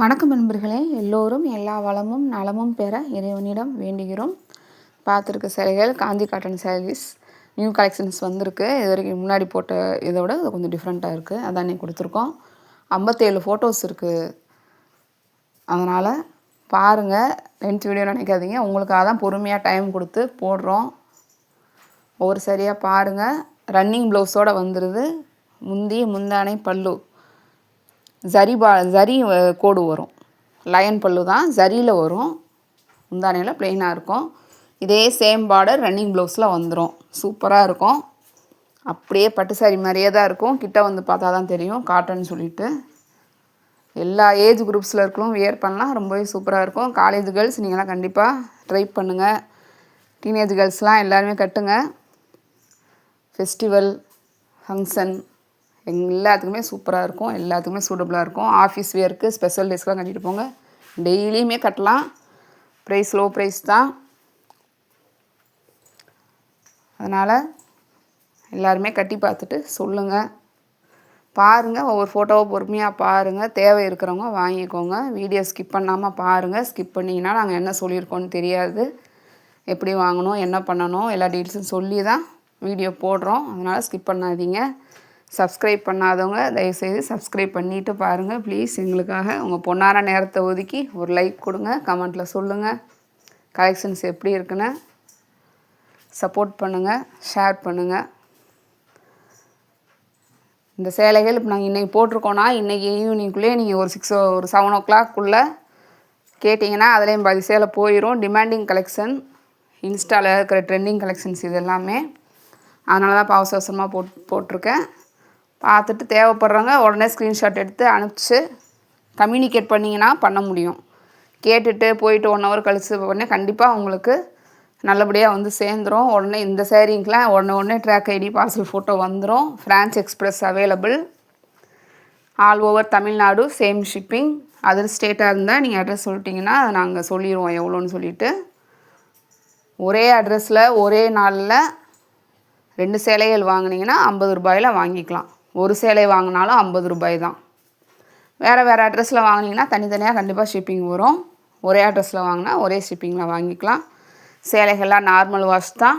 வணக்கம் நண்பர்களே எல்லோரும் எல்லா வளமும் நலமும் பெற இறைவனிடம் வேண்டுகிறோம். பார்த்துருக்க சேலைகள் Gandhi cotton saris new collections வந்திருக்கு. இது வரைக்கும் முன்னாடி போட்ட இதை விட அது கொஞ்சம் டிஃப்ரெண்ட்டாக இருக்குது அதான் நீ கொடுத்துருக்கோம். ஐம்பத்தேழு ஃபோட்டோஸ் இருக்குது அதனால் பாருங்கள் லென்த் வீடியோ நினைக்காதீங்க. உங்களுக்காக தான் பொறுமையாக டைம் கொடுத்து போடுறோம். ஒவ்வொரு சரியாக பாருங்கள் ரன்னிங் ப்ளவுஸோடு வந்துடுது முந்தி முந்தானை பல்லு. ஜரி பா ஜரி கோடு வரும். லயன் பல்லு தான் ஜரியில் வரும். முந்தானையில் ப்ளெயினாக இருக்கும். இதே சேம் பார்டர் ரன்னிங் ப்ளவுஸில் வந்துடும் சூப்பராக இருக்கும். அப்படியே பட்டு சாரி மாதிரியே தான் இருக்கும். கிட்ட வந்து பார்த்தா தான் தெரியும். காட்டன் சொல்லிட்டு. எல்லா ஏஜ் குரூப்ஸில் இருக்கலும் வியர் பண்ணலாம். ரொம்பவே சூப்பராக இருக்கும். காலேஜ் கேர்ள்ஸ் நீங்களாம் கண்டிப்பாக ட்ரை பண்ணுங்கள் டீனேஜ் கேர்ள்ஸ்லாம் எல்லாருமே கட்டுங்க. ஃபெஸ்டிவல் ஃபங்க்ஷன் எல்லாத்துக்குமே சூப்பராக இருக்கும் எல்லாத்துக்குமே சூட்டபுளாக இருக்கும். ஆஃபீஸ் வேர்க்கு ஸ்பெஷல் டேஸ்க்கெலாம் கட்டிட்டு போங்க. டெய்லியுமே கட்டலாம். ப்ரைஸ் லோ ப்ரைஸ் தான். அதனால் எல்லாருமே கட்டி பார்த்துட்டு சொல்லுங்கள் பாருங்கள் ஒவ்வொரு ஃபோட்டோவை பொறுமையாக பாருங்கள் தேவை இருக்கிறவங்க வாங்கிக்கோங்க. வீடியோ ஸ்கிப் பண்ணாமல் பாருங்கள் ஸ்கிப் பண்ணிங்கன்னா நாங்கள் என்ன சொல்லியிருக்கோன்னு தெரியாது. எப்படி வாங்கணும் என்ன பண்ணணும் எல்லா டீட்டெயில்ஸும் சொல்லி தான் வீடியோ போடுறோம். அதனால் ஸ்கிப் பண்ணாதீங்க. சப்ஸ்கிரைப் பண்ணாதவங்க தயவுசெய்து சப்ஸ்கிரைப் பண்ணிவிட்டு பாருங்கள் ப்ளீஸ் எங்களுக்காக உங்கள் பொன்னார நேரத்தை ஒதுக்கி ஒரு லைக் கொடுங்க கமெண்ட்டில் சொல்லுங்கள் கலெக்ஷன்ஸ் எப்படி இருக்குன்னு சப்போர்ட் பண்ணுங்கள் ஷேர் பண்ணுங்கள் இந்த சேலைகள் இப்போ நாங்கள் இன்றைக்கி போட்டிருக்கோன்னா இன்றைக்கி ஈவினிங்குள்ளேயே நீங்கள் ஒரு சிக்ஸ் ஒரு செவன் ஓ கிளாக்குள்ளே கேட்டிங்கன்னா அதுலேயும் பாதி சேலை போயிடும் டிமாண்டிங் கலெக்ஷன் இன்ஸ்டாவில் இருக்கிற ட்ரெண்டிங் கலெக்ஷன்ஸ் இது எல்லாமே. அதனால தான் அவசர அவசரமாக போட் போட்டிருக்கேன். பார்த்துட்டு தேவைப்படுறவங்க உடனே ஸ்க்ரீன்ஷாட் எடுத்து அனுப்பிச்சு கம்யூனிகேட் பண்ணிங்கன்னா பண்ண முடியும். கேட்டுட்டு போயிட்டு ஒன் ஹவர் கழித்து உடனே கண்டிப்பாக உங்களுக்கு நல்லபடியாக வந்து சேர்ந்துடும் உடனே இந்த சேரீங்கெலாம் உடனே உடனே ட்ராக் ஐடி பார்சல் ஃபோட்டோ வந்துடும் Franch express available all over Tamil Nadu same shipping other ஸ்டேட்டாக இருந்தால் நீங்கள் அட்ரஸ் சொல்லிட்டிங்கன்னா அதை நாங்கள் சொல்லிடுவோம் எவ்வளோன்னு சொல்லிவிட்டு ஒரே அட்ரஸில் ஒரே நாளில் ரெண்டு சேலைகள் வாங்கினீங்கன்னா ஐம்பது ரூபாயில் வாங்கிக்கலாம். ஒரு சேலை வாங்கினாலும் ஐம்பது ரூபாய் தான். வேறு வேறு அட்ரஸில் வாங்கினீங்கன்னா தனித்தனியாக கண்டிப்பாக ஷிப்பிங் வரும். ஒரே அட்ரஸில் வாங்கினா ஒரே ஷிப்பிங்கில் வாங்கிக்கலாம். சேலைகள்லாம் நார்மல் வாஷ் தான்.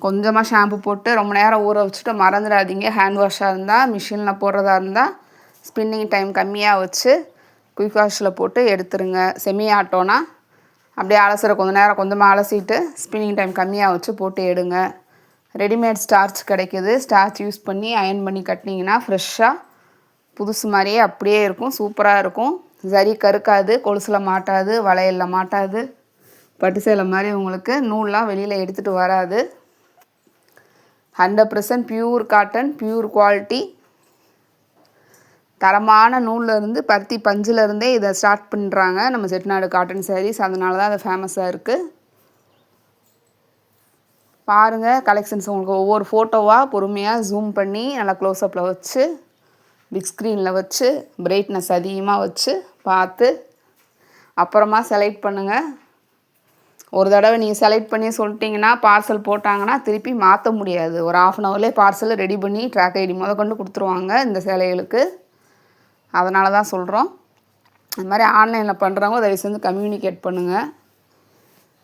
கொஞ்சமாக ஷாம்பு போட்டு ரொம்ப நேரம் ஊற வச்சுட்டு மறந்துடாதீங்க. ஹேண்ட் வாஷாக இருந்தால் மிஷினில் போடுறதா இருந்தால் ஸ்பின்னிங் டைம் கம்மியாக வச்சு குயிக் வாஷில் போட்டு எடுத்துருங்க. செமி ஆட்டோனா அப்படியே அலசுகிற கொஞ்சம் நேரம் கொஞ்சமாக அலசிட்டு ஸ்பின்னிங் டைம் கம்மியாக வச்சு போட்டு எடுங்க. ரெடிமேட் ஸ்டார்ச் கிடைக்கிது. ஸ்டார்ச் யூஸ் பண்ணி அயன் பண்ணி கட்டினீங்கன்னா ஃப்ரெஷ்ஷாக புதுசு மாதிரியே அப்படியே இருக்கும் சூப்பராக இருக்கும். சரி கருக்காது கொலுசில் மாட்டாது வளையலில் மாட்டாது. பட்டு சேலை மாதிரி உங்களுக்கு நூல்லாம் வெளியில் எடுத்துகிட்டு வராது. Hundred percent pure cotton pure quality தரமான நூல்லேருந்து பருத்தி பஞ்சுலேருந்தே இதை ஸ்டார்ட் பண்ணுறாங்க நம்ம செட்டிநாடு காட்டன் சாரீஸ் அதனால தான் அது ஃபேமஸாக இருக்குது பாருங்கள் கலெக்ஷன்ஸ் உங்களுக்கு ஒவ்வொரு ஃபோட்டோவாக பொறுமையாக ஜூம் பண்ணி நல்லா க்ளோஸ்அப்பில் வச்சு பிக் ஸ்க்ரீனில் வச்சு பிரைட்னஸ் அதிகமாக வச்சு பார்த்து அப்புறமா செலக்ட் பண்ணுங்கள் ஒரு தடவை நீங்கள் செலக்ட் பண்ணி சொல்லிட்டிங்கன்னா பார்சல் போட்டாங்கன்னா திருப்பி மாற்ற முடியாது. ஒரு ஆஃப் அன் ஹவர்லேயே பார்சலை ரெடி பண்ணி ட்ராக் ஐடி முத கொண்டு கொடுத்துருவாங்க இந்த சேலைகளுக்கு. அதனால தான் சொல்கிறோம் அது மாதிரி ஆன்லைனில் பண்ணுறவங்க தயவு செஞ்சு கம்யூனிகேட் பண்ணுங்கள்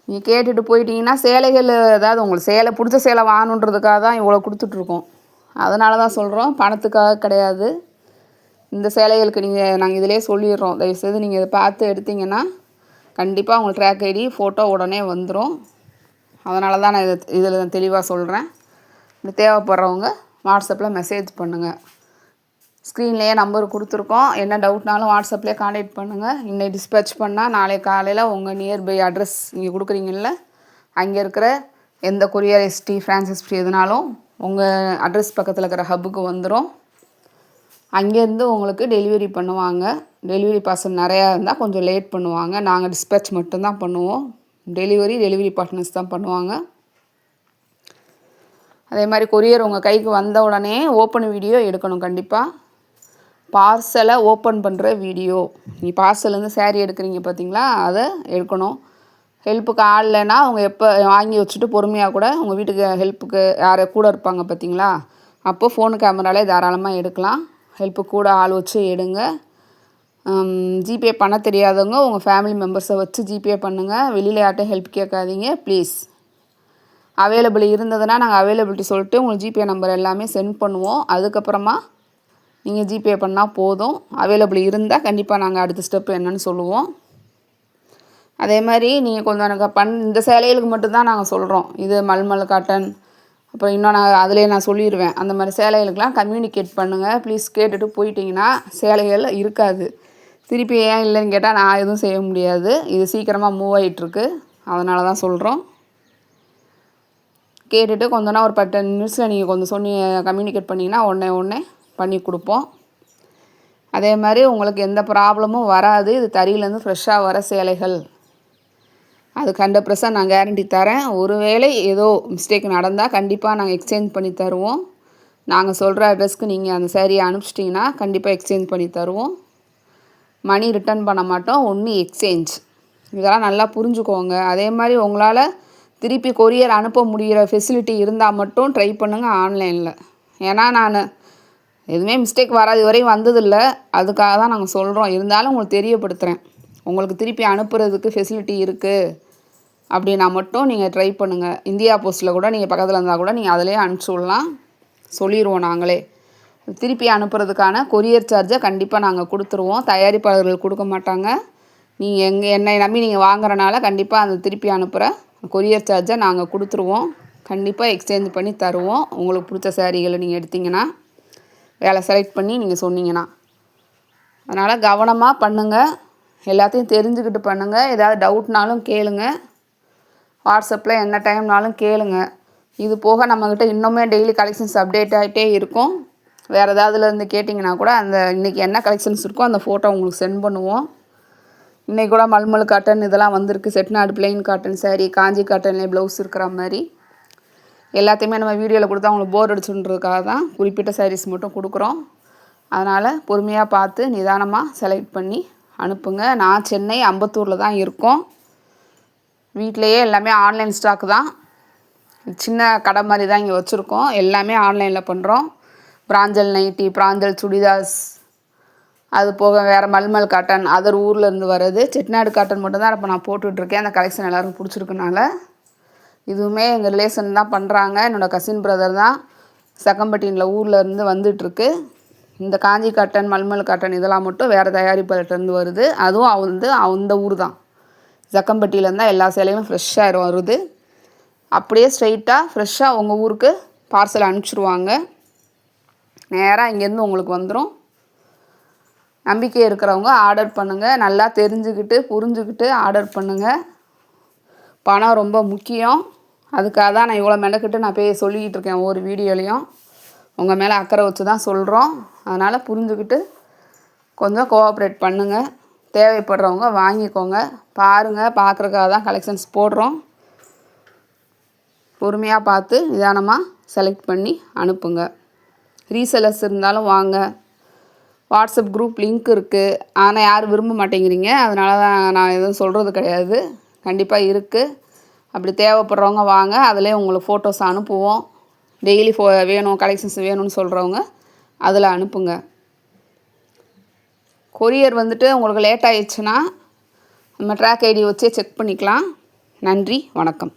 நீங்கள் கேட்டுட்டு போயிட்டீங்கன்னா சேலைகள் ஏதாவது உங்களுக்கு சேலை பிடிச்ச சேலை வாங்கணுன்றதுக்காக தான் இவ்வளோ கொடுத்துட்ருக்கோம். அதனால தான் சொல்கிறோம் பணத்துக்காக கிடையாது. இந்த சேலைகளுக்கு நீங்கள் நாங்கள் இதிலே சொல்லிடுறோம். தயவுசெய்து நீங்கள் இதை பார்த்து எடுத்திங்கன்னா கண்டிப்பாக உங்களுக்கு ட்ராக் ஐடி ஃபோட்டோ உடனே வந்துடும் அதனால தான் நான் இதை இதில் தெளிவாக சொல்கிறேன் தேவைப்படுறவங்க வாட்ஸ்அப்பில் மெசேஜ் பண்ணுங்கள் ஸ்க்ரீன்லேயே நம்பர் கொடுத்துருக்கோம். என்ன டவுட்னாலும் வாட்ஸ்அப்லேயே காண்டாக்ட் பண்ணுங்கள் இன்னைக்கு டிஸ்பேச் பண்ணால் நாளை காலையில் உங்கள் நியர்பை அட்ரஸ் நீங்கள் கொடுக்குறீங்கல்ல அங்கே இருக்கிற எந்த கொரியர் எஸ்டி ஃப்ரான்சிஸ் ஃப்ரீ எதுனாலும் உங்கள் அட்ரஸ் பக்கத்தில் இருக்கிற ஹப்புக்கு வந்துடும் அங்கேருந்து உங்களுக்கு டெலிவரி பண்ணுவாங்க. டெலிவரி பர்சன் நிறையா இருந்தால் கொஞ்சம் லேட் பண்ணுவாங்க. நாங்கள் டிஸ்பேச் மட்டும்தான் பண்ணுவோம். டெலிவரி டெலிவரி பார்ட்னர்ஸ் தான் பண்ணுவாங்க. அதே மாதிரி கொரியர் உங்கள் கைக்கு வந்த உடனே ஓப்பன் வீடியோ எடுக்கணும் கண்டிப்பாக பார்சலை ஓப்பன் பண்ணுற வீடியோ. நீ பார்சல்லேருந்து சேரீ எடுக்கிறீங்க பார்த்தீங்களா? அதை எடுக்கணும். ஹெல்ப்புக்கு ஆள் இல்லைன்னா அவங்க எப்போ வாங்கி வச்சுட்டு பொறுமையாக கூட உங்கள் வீட்டுக்கு ஹெல்ப்புக்கு யார் கூட இருப்பாங்க பார்த்தீங்களா? அப்போ ஃபோனு கேமராலே தாராளமாக எடுக்கலாம். ஹெல்ப்பு கூட ஆள் வச்சு எடுங்க. ஜிபே பண்ண தெரியாதவங்க உங்கள் ஃபேமிலி மெம்பர்ஸை வச்சு ஜிபே பண்ணுங்கள் வெளியில் யார்ட்டும் ஹெல்ப் கேட்காதீங்க ப்ளீஸ் அவைலபிள் இருந்ததுன்னா நாங்கள் அவைலபிலிட்டி சொல்லிட்டு உங்களுக்கு ஜிபே நம்பர் எல்லாமே சென்ட் பண்ணுவோம். அதுக்கப்புறமா நீங்கள் ஜிபே பண்ணால் போதும். அவைலபிள் இருந்தால் கண்டிப்பாக நாங்கள் அடுத்த ஸ்டெப் என்னன்னு சொல்லுவோம். அதே மாதிரி நீங்கள் கொஞ்சம் எனக்கு பண் இந்த சேலைகளுக்கு மட்டும்தான் நாங்கள் சொல்கிறோம் இது மல்மல் காட்டன் அப்புறம் இன்னும் நான் அதிலே நான் சொல்லிடுவேன் அந்த மாதிரி சேலைகளுக்கெலாம் கம்யூனிகேட் பண்ணுங்கள் ப்ளீஸ் கேட்டுட்டு போயிட்டீங்கன்னா சேலைகள் இருக்காது. திருப்பி ஏன் இல்லைன்னு கேட்டால் நான் எதுவும் செய்ய முடியாது. இது சீக்கிரமாக மூவ் ஆகிட்டுருக்கு அதனால தான் சொல்கிறோம் கேட்டுட்டு கொஞ்ச ஒரு பத்து நிமிஷத்தில் நீங்கள் கொஞ்சம் சொன்னி கம்யூனிகேட் பண்ணிங்கன்னா உடனே உடனே பண்ணி கொடுப்போம். அதே மாதிரி உங்களுக்கு எந்த ப்ராப்ளமும் வராது. இது தறியிலேருந்து ஃப்ரெஷ்ஷாக வர சேலைகள். அதுக்கு ஹண்ட்ரட் பர்சன்ட் நான் கேரண்டி தரேன். ஒருவேளை ஏதோ மிஸ்டேக் நடந்தால் கண்டிப்பாக நாங்கள் எக்ஸ்சேஞ்ச் பண்ணி தருவோம். நாங்கள் சொல்கிற அட்ரஸ்க்கு நீங்கள் அந்த சேரீயை அனுப்பிச்சிட்டிங்கன்னா கண்டிப்பாக எக்ஸ்சேஞ்ச் பண்ணி தருவோம். மணி ரிட்டர்ன் பண்ண மாட்டோம். ஒன்று எக்ஸ்சேஞ்ச் இதெல்லாம் நல்லா புரிஞ்சுக்கோங்க. அதே மாதிரி உங்களால் திருப்பி கொரியர் அனுப்ப முடிகிற ஃபெசிலிட்டி இருந்தால் மட்டும் ட்ரை பண்ணுங்கள் ஆன்லைனில் ஏன்னா நான் எதுவுமே மிஸ்டேக் வராது வரையும் வந்ததில்லை. அதுக்காக தான் நாங்கள் சொல்கிறோம் இருந்தாலும் உங்களுக்கு தெரியப்படுத்துகிறேன் உங்களுக்கு திருப்பி அனுப்புறதுக்கு ஃபெசிலிட்டி இருக்குது அப்படின்னா மட்டும் நீங்கள் ட்ரை பண்ணுங்கள் இந்தியா போஸ்ட்டில் கூட நீங்கள் பக்கத்தில் இருந்தால் கூட நீங்கள் அதிலே அனுப்பிச்சி விடலாம். சொல்லிடுவோம் நாங்களே. திருப்பி அனுப்புறதுக்கான கொரியர் சார்ஜை கண்டிப்பாக நாங்கள் கொடுத்துருவோம். தயாரிப்பாளர்கள் கொடுக்க மாட்டாங்க. நீங்கள் எங்கள் என்னை நம்பி நீங்கள் வாங்குறனால கண்டிப்பாக அந்த திருப்பி அனுப்புகிற கொரியர் சார்ஜை நாங்கள் கொடுத்துருவோம். கண்டிப்பாக எக்ஸ்சேஞ்ச் பண்ணி தருவோம். உங்களுக்கு பிடிச்ச சேரீகளை நீங்கள் எடுத்திங்கன்னா. வேலை செலக்ட் பண்ணி நீங்கள் சொன்னீங்கன்னா. அதனால் கவனமாக பண்ணுங்கள் எல்லாத்தையும் தெரிஞ்சுக்கிட்டு பண்ணுங்கள் ஏதாவது டவுட்னாலும் கேளுங்கள் வாட்ஸ்அப்பில் என்ன டைம்னாலும் கேளுங்க. இது போக நம்மக்கிட்ட இன்னுமே டெய்லி கலெக்ஷன்ஸ் அப்டேட் ஆகிட்டே இருக்கும். வேறு ஏதாவதுலேருந்து கேட்டிங்கன்னா கூட அந்த இன்றைக்கி என்ன கலெக்ஷன்ஸ் இருக்கோ அந்த ஃபோட்டோ உங்களுக்கு சென்ட் பண்ணுவோம். இன்றைக்கி கூட மல்மல் காட்டன் இதெல்லாம் வந்திருக்கு. செட்நாடு பிளெயின் காட்டன் சாரீ காஞ்சி காட்டன்லேயே ப்ளவுஸ் இருக்கிற மாதிரி. எல்லாத்தையுமே நம்ம வீடியோவில் கொடுத்தா அவங்களுக்கு போர் அடிச்சுன்றதுக்காக தான் குறிப்பிட்ட சாரீஸ் மட்டும் கொடுக்குறோம். அதனால் பொறுமையாக பார்த்து நிதானமாக செலக்ட் பண்ணி அனுப்புங்க. நான் சென்னை அம்பத்தூரில் தான் இருக்கோம். வீட்டிலையே எல்லாமே ஆன்லைன் ஸ்டாக் தான். சின்ன கடை மாதிரி தான் இங்கே வச்சுருக்கோம். எல்லாமே ஆன்லைனில் பண்ணுறோம் பிராஞ்சல் நைட்டி பிராஞ்சல் சுடிதாஸ் அது போக வேறு மல்மல் காட்டன் அதர் ஊரில் இருந்து வர்றது. செட்டிநாடு காட்டன் மட்டும் தான் இப்போ நான் போட்டுட்ருக்கேன் அந்த கலெக்ஷன் எல்லோரும் பிடிச்சிருக்கனால. இதுவுமே எங்கள் ரிலேஷன் தான் பண்ணுறாங்க என்னோடய கசின் பிரதர் தான். சக்கம்பட்டியில் ஊரில் இருந்து வந்துட்டுருக்கு. இந்த காஞ்சி காட்டன் மல்மல் காட்டன் இதெல்லாம் மட்டும் வேறு தயாரிப்பாளர்கிட்டருந்து வருது. அதுவும் வந்து அந்த ஊர் தான். ஜக்கம்பட்டியிலேருந்து தான் எல்லா சேலையும் ஃப்ரெஷ்ஷாக வருது. அப்படியே ஸ்ட்ரைட்டாக ஃப்ரெஷ்ஷாக உங்கள் ஊருக்கு பார்சல் அனுப்பிச்சிருவாங்க. நேராக இங்கேருந்து உங்களுக்கு வந்துடும் நம்பிக்கை இருக்கிறவங்க ஆர்டர் பண்ணுங்கள் நல்லா தெரிஞ்சுக்கிட்டு புரிஞ்சுக்கிட்டு ஆர்டர் பண்ணுங்கள் பணம் ரொம்ப முக்கியம். அதுக்காக தான் நான் இவ்வளோ மெனக்கிட்டு நான் போய் சொல்லிக்கிட்டு இருக்கேன் ஒவ்வொரு வீடியோலையும். உங்கள் மேலே அக்கறை வச்சு தான் சொல்கிறோம் அதனால் புரிஞ்சுக்கிட்டு கொஞ்சம் கோஆப்ரேட் பண்ணுங்கள் தேவைப்படுறவங்க வாங்கிக்கோங்க. பாருங்கள் பார்க்குறக்காக தான் கலெக்ஷன்ஸ் போடுறோம். பொறுமையாக பார்த்து நிதானமாக செலக்ட் பண்ணி அனுப்புங்க. ரீசெலர்ஸ் இருந்தாலும் வாங்க. வாட்ஸ்அப் குரூப் லிங்க் இருக்குது ஆனால் யாரும் விரும்ப மாட்டேங்கிறீங்க. அதனால தான் நான் எதுவும் சொல்கிறது கிடையாது. கண்டிப்பாக இருக்குது அப்படி தேவைப்படுறவங்க வாங்க. அதிலே உங்களுக்கு ஃபோட்டோஸ் அனுப்புவோம். டெய்லி ஃபோ வேணும் கலெக்ஷன்ஸ் வேணும்னு சொல்கிறவங்க அதில் அனுப்புங்க. கொரியர் வந்துட்டு உங்களுக்கு லேட் ஆயிடுச்சுன்னா நம்ம ட்ராக் ஐடி வச்சே செக் பண்ணிக்கலாம். நன்றி வணக்கம்.